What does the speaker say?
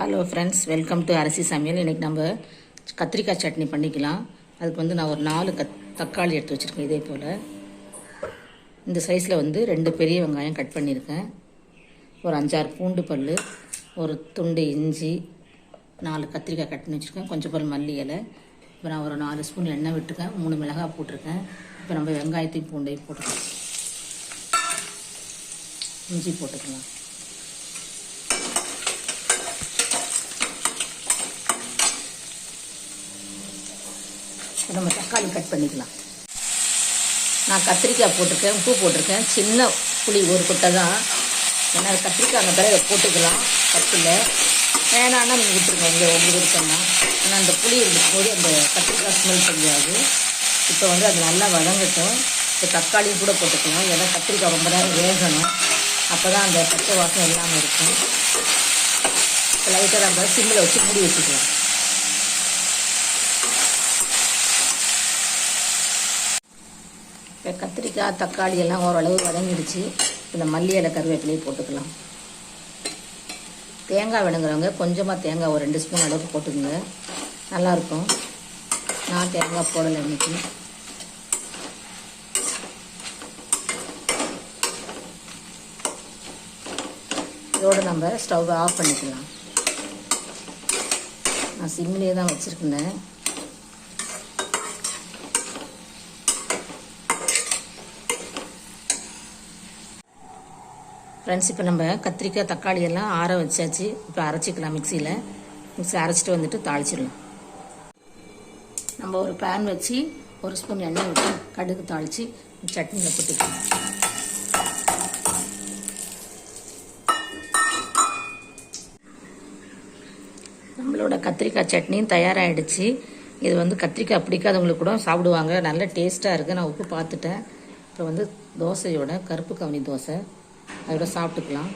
Hello friends welcome to அரிசி சமையல் இன்றைக்கி நம்ம கத்திரிக்காய் சட்னி பண்ணிக்கலாம். அதுக்கு வந்து நான் ஒரு நாலு கத் தக்காளி எடுத்து வச்சுருக்கேன் இதே போல். இந்த சைஸில் வந்து ரெண்டு பெரிய வெங்காயம் கட் பண்ணியிருக்கேன். ஒரு அஞ்சாறு பூண்டு பல் ஒரு துண்டு இஞ்சி நாலு கத்திரிக்காய் கட் பண்ணி வச்சுருக்கேன். கொஞ்சம் பல் மல்லி இலை. இப்போ நான் ஒரு நாலு ஸ்பூன் எண்ணெய் விட்டுருக்கேன். மூணு மிளகாய் போட்டிருக்கேன். இப்போ நம்ம வெங்காயத்தையும் பூண்டையும் போட்டுக்கலாம். இஞ்சி போட்டுக்கலாம். இப்போ நம்ம தக்காளி கட் பண்ணிக்கலாம். நான் கத்திரிக்காய் போட்டிருக்கேன் உப்பு போட்டிருக்கேன். சின்ன புளி ஒரு குட்டை தான். ஏன்னா கத்திரிக்காய் அந்த பிறகு போட்டுக்கலாம் தப்பில்லை வேணான்னா நீங்கள் விட்டுருங்க இங்கே உங்களுக்கு இருக்கோம்னா ஆனால் அந்த புளி இருக்கும்போது அந்த கத்திரிக்காய் ஸ்மெல் தெரியாது. இப்போ வந்து அது நல்லா வதங்கட்டும். இப்போ தக்காளியும் கூட போட்டுக்கலாம். ஏன்னா கத்திரிக்காய் ரொம்ப நேரம் வேகணும். அப்போ தான் அந்த பச்சை வாசம் இல்லாமல் இருக்கும். இப்போ லைட்டாக நம்ம சிம்மில் வச்சு மூடி வச்சுக்கலாம். கத்திரிக்காய் தக்காளி எல்லாம் ஓரளவு வதங்கிடுச்சு. இந்த மல்லி இலை கருவேப்பிலையும் போட்டுக்கலாம். தேங்காய் வேணுங்கிறவங்க கொஞ்சமாக தேங்காய் ஒரு ரெண்டு ஸ்பூன் அளவுக்கு போட்டுக்கோங்க. நல்லாயிருக்கும். நான் தேங்காய் போடலை இன்னைக்கு. இதோடு நம்ம ஸ்டவ் ஆஃப் பண்ணிக்கலாம். நான் சிம்லேயே தான் வச்சுருக்கேன். ஃப்ரெண்ட்ஸ் இப்போ நம்ம கத்திரிக்காய் தக்காளி எல்லாம் ஆற வச்சாச்சு. இப்போ அரைச்சிக்கலாம் மிக்சியில். மிக்ஸி அரைச்சிட்டு வந்துட்டு தாளிச்சிடலாம். நம்ம ஒரு பேன் வச்சு ஒரு ஸ்பூன் எண்ணெய் ஊற்றி கடுகு தாளித்து சட்னியில் போட்டுக்கலாம் நம்மளோட கத்திரிக்காய் சட்னியும் தயாராகிடுச்சு இது வந்து கத்திரிக்காய் பிடிக்காதவங்களுக்கு கூட சாப்பிடுவாங்க. நல்ல டேஸ்ட்டாக இருக்குது நான் உப்பு பார்த்துட்டேன். இப்போ வந்து தோசையோட கருப்பு கவனி தோசை. அதோட சாப்பிட்டுக்கலாம்.